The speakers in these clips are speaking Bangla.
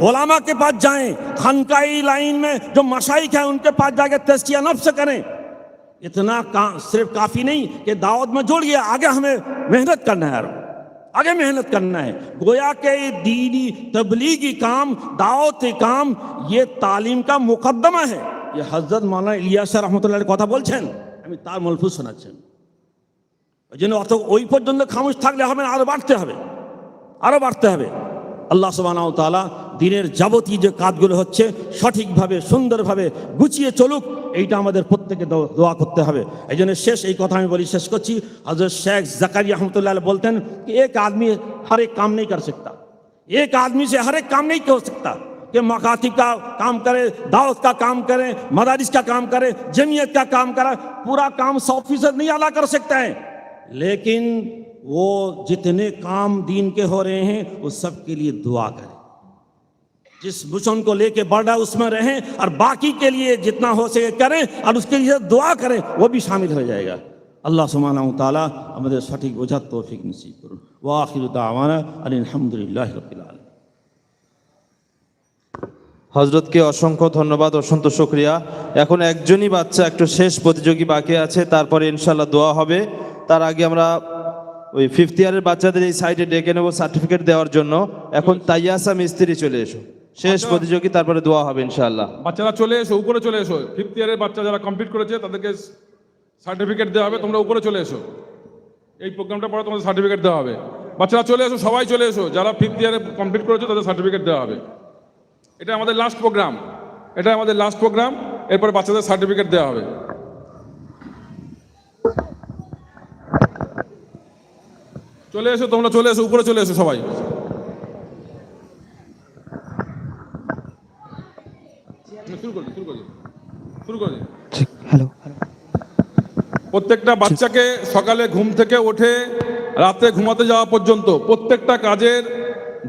ओलामा के पास जाएं खनकाई लाइन में जो मशाइक हैं उनके पास जाके तस्किया नफ्स करें इतना का, सिर्फ काफी नहीं कि दावत में जुड़ गया आगे हमें मेहनत करना है यार आगे मेहनत करना है गोया के ये दीनी तबलीगी काम दावत काम ये तालीम का मुकदमा है ये हजरत मौलाना ইলিয়াস রহমতুল্লাহ কথা বলছেন আমি তার মলফুজ শোনাচ্ছেন ওই জন্য অত ওই পর্যন্ত খামোশ থাকলে হবে না আরো বাড়তে হবে আরো বাড়তে হবে আল্লাহ সুবহানাহু তাআলা দিনের যাবতীয় যে কাজগুলো হচ্ছে সঠিকভাবে সুন্দরভাবে গুছিয়ে চলুক এইটা আমাদের প্রত্যেকে দো- দোয়া করতে হবে এই জন্য শেষ এই কথা আমি বলি শেষ করছি হজরত শেখ জাকারিয়া রহমতুল্লাহ বলতেন कि एक आदमी हर एक काम नहीं कर सकता एक आदमी से हर एक काम नहीं हो सकता कि मकातिब का काम करे दावत का काम करे मदारिस का काम करे जमीयत का काम करे पूरा काम सौ फीसद नहीं अदा कर सकता है लेकिन वो जितने काम दीन के हो रहे हैं वो सब के लिए दुआ करें जिस मिशन को लेके बढ़ रहा है उसमें रहें और बाकी के लिए जितना हो सके करें और उसके लिए दुआ करें वो भी शामिल हो जाएगा আল্লাহ সুবহানাহু ওয়া তাআলা আমাদের সঠিক বোঝার তৌফিক নসিব করুন ওয়া আখিরু দাওয়ানা আলহামদুলিল্লাহি রাব্বিল আলামিন হজরতকে অসংখ্য ধন্যবাদ অসংখ্য শুক্রিয়া এখন একজনই বাচ্চা একটু শেষ প্রতিযোগী বাকি আছে তারপরে ইনশাল্লাহ দোয়া হবে তার আগে আমরা ওই ফিফথ ইয়ারের বাচ্চাদের এই সাইডে ডেকে নেব সার্টিফিকেট দেওয়ার জন্য। এখন তাইয়াসা মিস্ত্রি চলে এসো। শেষ প্রতিযোগী তারপরে দোয়া হবে ইনশাল্লাহ বাচ্চারা চলে এসো উপরে চলে এসো। ফিফথ ইয়ারের বাচ্চা যারা কমপ্লিট করেছে তাদেরকে সার্টিফিকেট দেওয়া হবে। তোমরা উপরে চলে এসো। এই প্রোগ্রামটা পরে তোমাদের সার্টিফিকেট দেওয়া হবে। বাচ্চারা চলে এসো সবাই চলে এসো। যারা ফিফথ ইয়ারে কমপ্লিট করেছ তাদের সার্টিফিকেট দেওয়া হবে। এটা আমাদের লাস্ট প্রোগ্রাম এটা আমাদের লাস্ট প্রোগ্রাম এরপর বাচ্চাদের সার্টিফিকেট দেওয়া হবে। চলে এসো তোমরা চলে এসো উপরে চলে এসো সবাই। শুরু করে শুরু করে শুরু করে। হ্যালো। প্রত্যেকটা বাচ্চাকে সকালে ঘুম থেকে ওঠে রাতে ঘুমাতে যাওয়া পর্যন্ত প্রত্যেকটা কাজের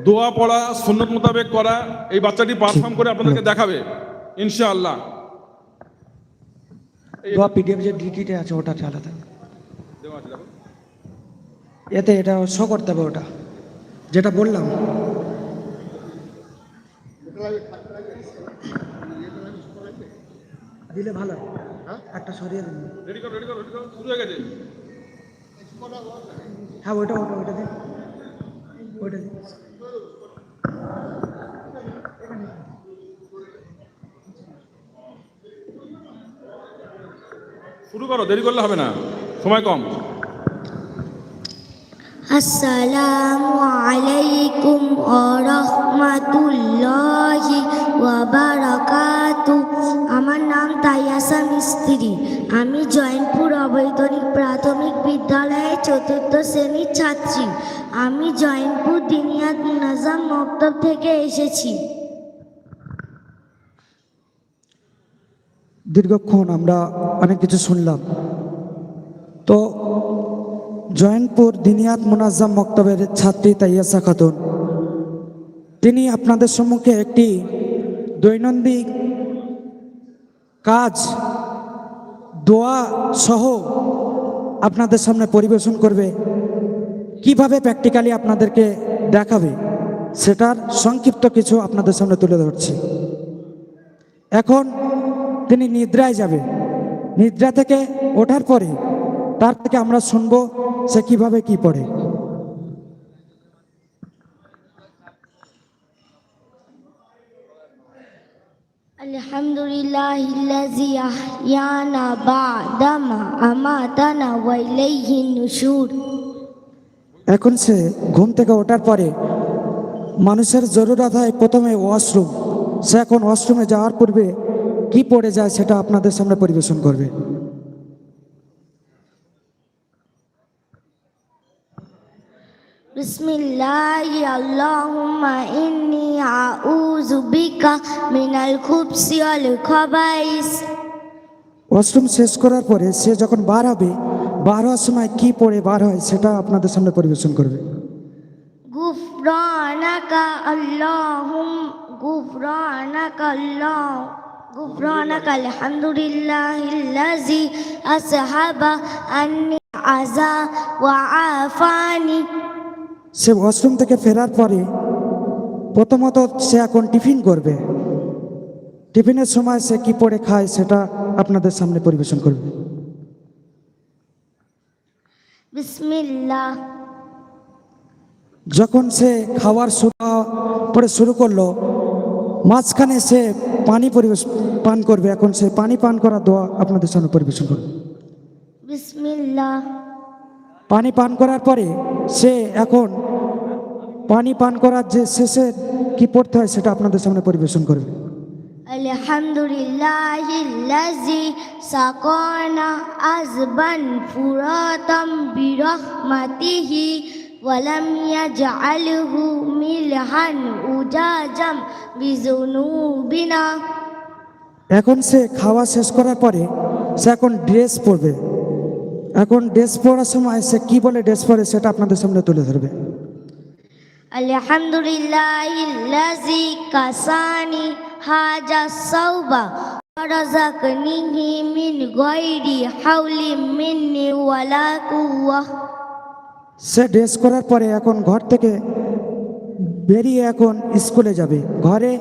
দোয়া পড়া সুন্নত মোতাবেক করা এই বাচ্চাটি পারফর্ম করে আপনাদেরকে দেখাবে ইনশাআল্লাহ। দোয়া পিডিএফ যে ডিটিতে আছে ওটা চালাতে দেওয়া আছে। এতে এটা শো করতে হবে ওটা যেটা বললাম। দিলে ভালো। একটা সরিয়ে দিন। রেডি করো রেডি করো রেডি শুরু হয়ে গেছে। হ্যাঁ ওইটা ওটা ওইটা দিন। ওইটা দিন। শুরু করো দেরি করলে হবে না। সময় কম। আসসালামু আলাইকুম রহমাতুল্লাহি ওয়াবারাকাতু আমার নাম তাইয়াসা মিস্ত্রি। আমি জয়নপুর অবৈতনিক প্রাথমিক বিদ্যালয়ের চতুর্থ শ্রেণির ছাত্রী। আমি জয়নপুর দিনিয়াত মুনাজাম মক্তব থেকে এসেছি। দীর্ঘক্ষণ আমরা অনেক কিছু শুনলাম। জয়নপুর দিনিয়াত মুনাজ্জাম মক্তবের ছাত্রী তাইয়াসা খাতুন তিনি আপনাদের সম্মুখে একটি দৈনন্দিন কাজ, দোয়া সহ আপনাদের সামনে পরিবেশন করবে। কীভাবে প্র্যাকটিক্যালি আপনাদেরকে দেখাবে, সেটার সংক্ষিপ্ত কিছু আপনাদের সামনে তুলে ধরছি। এখন তিনি নিদ্রায় যাবে। নিদ্রা থেকে ওঠার পরে তার থেকে আমরা শুনব সে কীভাবে কি পড়ে? আলহামদুলিল্লাহিল্লাযী আহইয়ানা বা'দামা আমাতানা ওয়া ইলাইহিন নুশুর। এখন সে ঘুম থেকে ওঠার পরে মানুষের জরুরত হয় প্রথমে ওয়াশরুম। সে এখন ওয়াশরুমে যাওয়ার পূর্বে কি পড়ে যায় সেটা আপনাদের সামনে পরিবেশন করবে। বিসমিল্লাহি আল্লাহুম্মা ইন্নী আউযু বিকা মিনাল খুবসি ওয়াল খাবাইস ওয়াশরুম শেষ করার পরে সে যখন বার হবে বার হওয়ার সময় কি পড়ে বার হয় সেটা আপনাদের সামনে পরিবেশন করবে। গুফরানাকা আল্লাহুম গুফরানাকা আল্লাহ গুফরানাকা আলহামদুলিল্লাহিল্লাযী আসহাবা আন্নি আযা ওয়া আফানি। সে ওয়াশরুম থেকে ফেরার পরে প্রথমত সে এখন টিফিন করবে। টিফিনের সময় সে কি পড়ে খায় সেটা আপনাদের সামনে পরিবেশন করবে। বিসমিল্লাহ। যখন সে খাওয়ার সুরা পরে শুরু করল মাঝখানে সে পানি পরিবেশ পান করবে। এখন সে পানি পান করার দোয়া আপনাদের সামনে পরিবেশন করবে। বিসমিল্লাহ। পানি পান করার পরে সে এখন পানি পান করার যে শেষে কি পড়তে হয় সেটা আপনাদের সামনে পরিবেশন করবে। আলহামদুলিল্লাহিল্লাযী সাকানা আযবান ফুরাতাম বিরহমাতিহি ওয়ালাম ইয়াজআলহু মিলহান উজাজাম বিজুনুবিনা। এখন সে খাওয়া শেষ করার পরে সে এখন ড্রেস পরবে। এখন ড্রেস পরার সময় সে কি বলে ড্রেস পরে সেটা আপনাদের সামনে তুলে ধরবে। আলহামদুলিল্লাহিল্লাযী কাসানি হাজা সাওবা রাযাকনিহি মিন গায়রি হাওলিন মিন্নি ওয়ালা কুওয়াহ সে ড্রেস করার পরে এখন ঘর থেকে বেরিয়ে এখন স্কুলে যাবে। ঘরে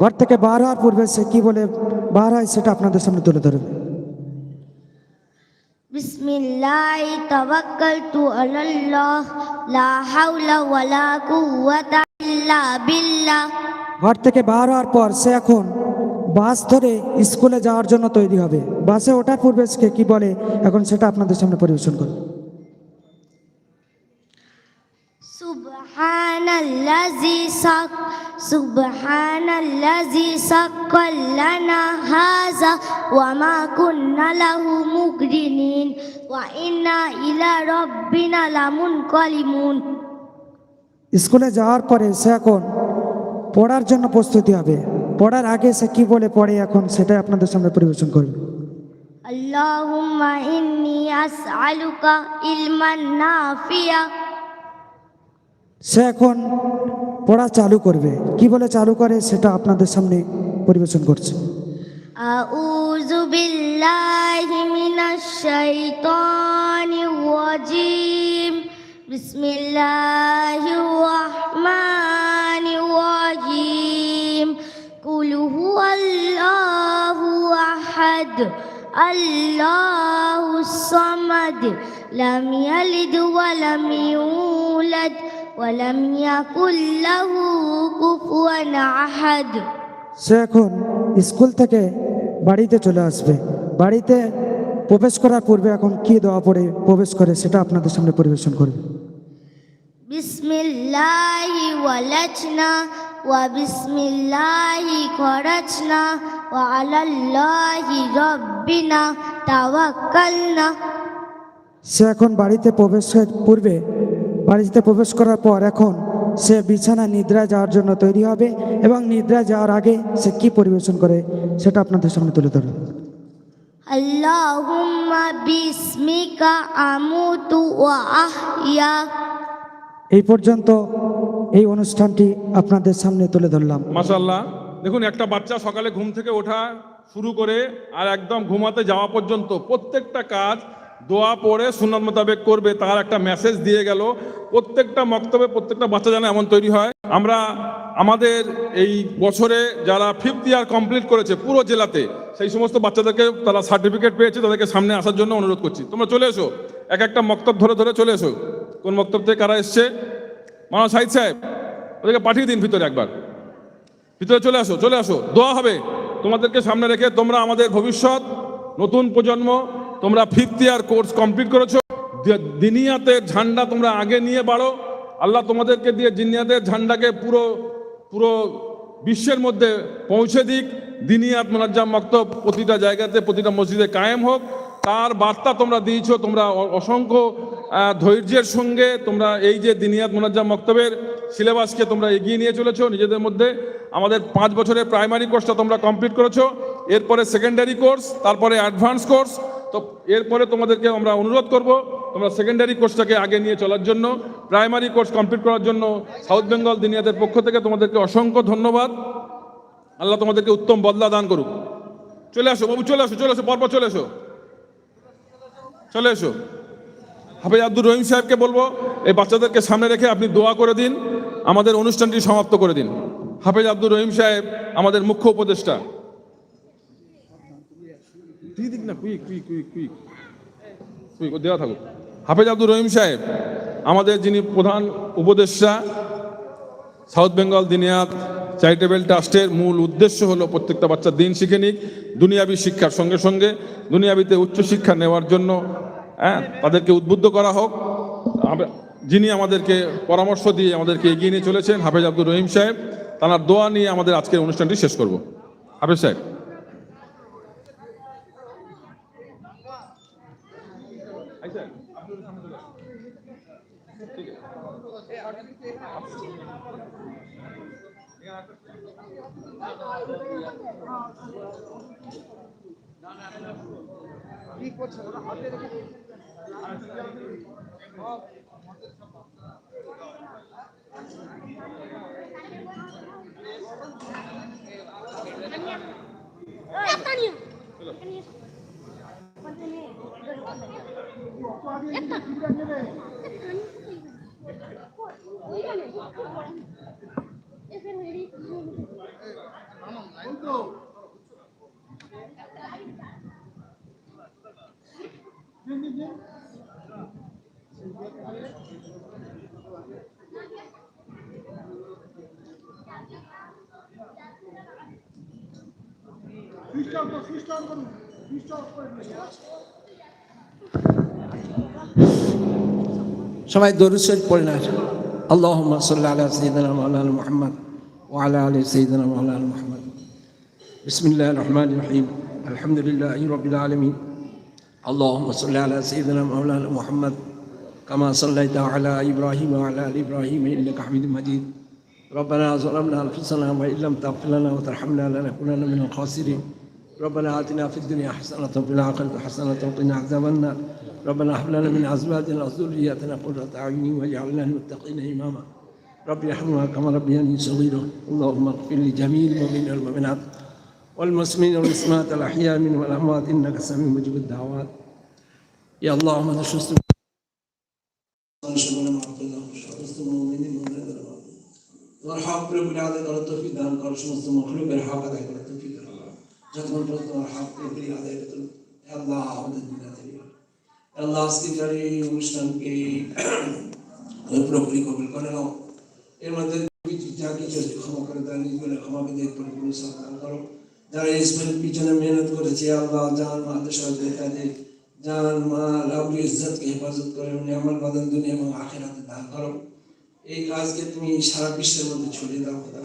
ঘর থেকে বার হওয়ার পূর্বে সে কি বলে বার হয় সেটা আপনাদের সামনে তুলে ধরবে। বিসমিল্লাহ على الله لا حول ولا قوة إلا بالله ঘর থেকে বার হওয়ার পর সে এখন বাস ধরে স্কুলে যাওয়ার জন্য তৈরি হবে। বাসে ওঠার পূর্বে সে কি বলে? এখন সেটা আপনাদের সামনে পরিবেশন করবে। সুবহানাল্লাযী সাক সুবহানাল্লাযী সাক্কাল লানা হাযা ওয়া মা কুন্না লাহু মুকরিনিন ওয়া ইন্না ইলা রাব্বিনা লামুনকালিমুন। স্কুলে যাওয়ার পরে সে এখন পড়ার জন্য প্রস্তুতি হবে। পড়ার আগে সে কি বলে পড়ে এখন সেটাই আপনাদের সামনে পরিবেশন করবে। আল্লাহুম্মা ইন্নী আসআলুকা ইলমান নাফিয়া সে এখন পড়া চালু করবে। কি বলে চালু করে? সেটা আপনাদের সামনে পরিবেশন করছে। আল্লাহ বিল্লাহি সামাদ। লাম ইয়ালিদ ওয়া লাম ইউলাদ। ওয়ালাম ইয়াকুল্লাহু কুফুয়ান আহাদ। সে এখন স্কুল থেকে বাড়িতে চলে আসবে। বাড়িতে প্রবেশ করার পূর্বে এখন কি দোয়া পড়ে প্রবেশ করে সেটা আপনাদের সামনে পরিবেশন করবে। বিসমিল্লাহি ওয়ালাজনা ওয়া বিসমিল্লাহি খরাজনা ওয়া আলাল্লাহি রব্বিনা তাওয়াক্কালনা। সে এখন বাড়িতে প্রবেশের পূর্বে বাড়িতে প্রবেশ করার পর এখন সে বিছানা নিদ্রা যাওয়ার জন্য তৈরি হবে এবং নিদ্রা যাওয়ার আগে সে কি পরিবেশন করে সেটা আপনাদের সামনে তুলে ধরবে এই পর্যন্ত এই অনুষ্ঠানটি আপনাদের সামনে তুলে ধরলাম। মাসাল্লাহ দেখুন একটা বাচ্চা সকালে ঘুম থেকে ওঠা শুরু করে আর একদম ঘুমাতে যাওয়া পর্যন্ত প্রত্যেকটা কাজ দোয়া পড়ে সুন্নত মোতাবেক করবে, তার একটা মেসেজ দিয়ে গেল। প্রত্যেকটা মক্তবে প্রত্যেকটা বাচ্চা যেন এমন তৈরি হয়। আমরা আমাদের এই বছরে যারা ফিফথ ইয়ার কমপ্লিট করেছে পুরো জেলাতে, সেই সমস্ত বাচ্চাদেরকে তারা সার্টিফিকেট পেয়েছে, তাদেরকে সামনে আসার জন্য অনুরোধ করছি। তোমরা চলে এসো, এক একটা মক্তব ধরে ধরে চলে এসো। কোন মক্তব থেকে কারা এসছে? মানা সাহিদ সাহেব, ওদেরকে পাঠিয়ে দিন ভিতরে একবার। ভিতরে চলে আসো চলে আসো। দোয়া হবে। তোমাদেরকে সামনে রেখে তোমরা আমাদের ভবিষ্যৎ, নতুন প্রজন্ম তোমরা ফিফথ ইয়ার কোর্স কমপ্লিট করেছ। দি- দিনিয়াতের ঝান্ডা তোমরা আগে নিয়ে বাড়ো। আল্লাহ তোমাদেরকে দিয়ে দিনিয়াতের ঝান্ডাকে পুরো পুরো বিশ্বের মধ্যে পৌঁছে দিক। দিনিয়াত মোনাজ্জাম মক্তব প্রতিটা জায়গাতে, প্রতিটা মসজিদে কায়েম হোক। তার বার্তা তোমরা দিয়েছ, তোমরা অসংখ্য ধৈর্যের সঙ্গে তোমরা এই যে দিনিয়াত মোনাজ্জাম মক্তবের সিলেবাসকে তোমরা এগিয়ে নিয়ে চলেছো নিজেদের মধ্যে। আমাদের পাঁচ বছরের প্রাইমারি কোর্সটা তোমরা কমপ্লিট করেছ। এরপরে সেকেন্ডারি কোর্স তারপরে অ্যাডভান্স কোর্স তো এরপরে তোমাদেরকে আমরা অনুরোধ করব, তোমরা সেকেন্ডারি কোর্সটাকে আগে নিয়ে চলার জন্য প্রাইমারি কোর্স কমপ্লিট করার জন্য সাউথ বেঙ্গল দিনিয়াদের পক্ষ থেকে তোমাদেরকে অসংখ্য ধন্যবাদ। আল্লাহ তোমাদেরকে উত্তম বদলা দান করুক। চলে আসো বাবু, চলে আসো চলে আসো, পরপর চলে এসো। চলে এসো। হাফেজ আব্দুর রহিম সাহেবকে বলব, এই বাচ্চাদেরকে সামনে রেখে আপনি দোয়া করে দিন, আমাদের অনুষ্ঠানটি সমাপ্ত করে দিন। হাফেজ আব্দুর রহিম সাহেব, আমাদের মুখ্য উপদেষ্টা। না, quick quick quick quick. Quick দেওয়া থাকুক। হাফেজ আব্দুর রহিম সাহেব, আমাদের যিনি প্রধান উপদেষ্টা, সাউথ বেঙ্গল দিনিয়াত চ্যারিটেবল ট্রাস্টের মূল উদ্দেশ্য হলো প্রত্যেকটা বাচ্চা দিন শিখে নিক, দুনিয়াবি শিক্ষার সঙ্গে সঙ্গে দুনিয়াবিতে উচ্চশিক্ষা নেওয়ার জন্য হ্যাঁ তাদেরকে উদ্বুদ্ধ করা হোক। যিনি আমাদেরকে পরামর্শ দিয়ে আমাদেরকে এগিয়ে নিয়ে চলেছেন, হাফেজ আব্দুর রহিম সাহেব, তার দোয়া নিয়ে আমাদের আজকের অনুষ্ঠানটি শেষ করব। হাফেজ সাহেব। একটা Switch off the switch off the switch off the সবাই দরুদ শরীফ পড়েন আর আল্লাহুম্মা সাল্লি আলা সাইয়্যিদিনা মাওলানা মুহাম্মদ ওয়া আলা আলি সাইয়্যিদিনা মাওলানা মুহাম্মদ বিসমিল্লাহির রহমানির রহিম আলহামদুলিল্লাহি রাব্বিল আলামিন اللهم صل على سيدنا مولانا محمد كما صليت على ابراهيم وعلى ال ابراهيم انك حميد مجيد ربنا ظلمنا انفسنا وان لم تغفر لنا وترحمنا لنكونن من الخاسرين ربنا آتنا في الدنيا حسنة وفي الآخرة حسنة وقنا عذاب النار ربنا هب لنا من أزواجنا وذرياتنا قرة أعين واجعلنا للمتقين إماما رب ارحمنا كما ربياني صغيرا اللهم اغفر لجميع المؤمنين والمؤمنات والمسلمين والمسلمات الأحياء منهم والأموات إنك سميع مجيب الدعوات يا الله من شست তোমার হক প্রভুর আদায় করার তৌফিক দান করো সমস্ত মখলুকের হক আদায় করার তৌফিক দান করো। যতক্ষণ পর্যন্ত তোমার হক প্রভুর আদায় করতে আল্লাহ আমাদের দুনিয়াতে নিও। আল্লাহ আজকের এই অনুষ্ঠানকে পুরোপুরি কবুল করে নাও। এর মধ্যে যা কিছু ক্ষমা করে দেয় নিজ বলে ক্ষমা দিয়ে পরিপূর্ণ সাবধান করো। যারা ইসমের পিছনে মেহনত করেছে, আল্লাহ জান মা দেশের তাদের জান মাল আবু ইজ্জতকে হেফাজত করে নিয়ামল বাদন দুনিয়া এবং আখেরাতে দান করো। এই কাজকে তুমি সারা বিশ্বের মধ্যে ছড়িয়ে দাও, খোদা।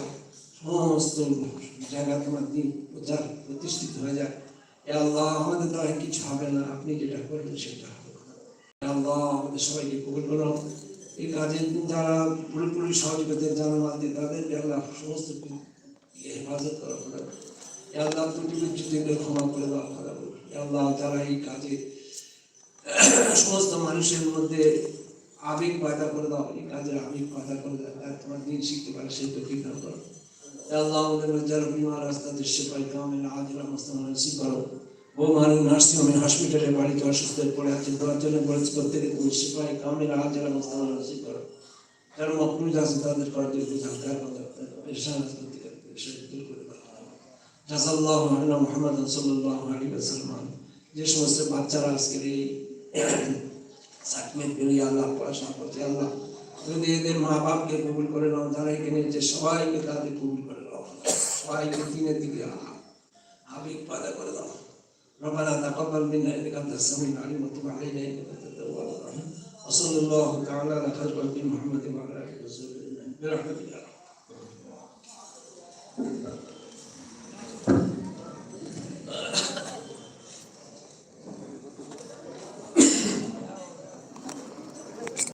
সমস্ত জায়গা তোমার দিন প্রচার প্রতিষ্ঠিত হয়ে যায় আল্লাহ, আমাদের দ্বারা কিছু হবে না, আপনি যেটা করবেন সেটা আল্লাহ আমাদের সবাইকে কবুল করো এই কাজে যারা পুরোপুরি সহযোগিতা জানা মানতে তাদেরকে আল্লাহ সমস্ত ইয়ে হেফাজত করো এ আল্লাহ ত্রুটি বিচ্যুতিগুলো ক্ষমা করে দাও খোদা এ আল্লাহ যারা এই কাজে সমস্ত মানুষের মধ্যে আবেগ পয়দা করে দাও। এই কাজের আবেগ পয়দা করে দাও। তোমার দিন শিখতে পারে সেই তো ঠিক করো। এ আল্লাহ আমাদের যারা বিমার রাস্তা দৃশ্য পাই কামের আদিরা মস্তান নসিব করো মানুষ নার্সিং হোমে হসপিটালে বাড়িতে অসুস্থ হয়ে পড়ে আছে তোমার জন্য বরজ করতে তুমি সিপাহী কামের আদিরা মস্তান নসিব করো যারা মকরুজ আছে তাদের করাদের বুঝান তার কথা করে আলা মুহাম্মদ সাল্লাল্লাহু আলাইহি যে সমস্ত বাচ্চারা আজকের এই সাকমেন্ট আল্লাহ পড়াশোনা করছে, আল্লাহ যদি এদের মা বাপকে কবুল করে নাও তারা এখানে যে সবাইকে তাদের কবুল করে নাও। সবাইকে দিনের দিকে আবেগ পয়দা করে দাও। ربنا تقبل منا إنك أنت السميع العليم وتب علينا إنك أنت التواب الرحيم. وصلى الله تعالى على خير خلق محمد وعلى آله وصحبه أجمعين. برحمتك يا رب.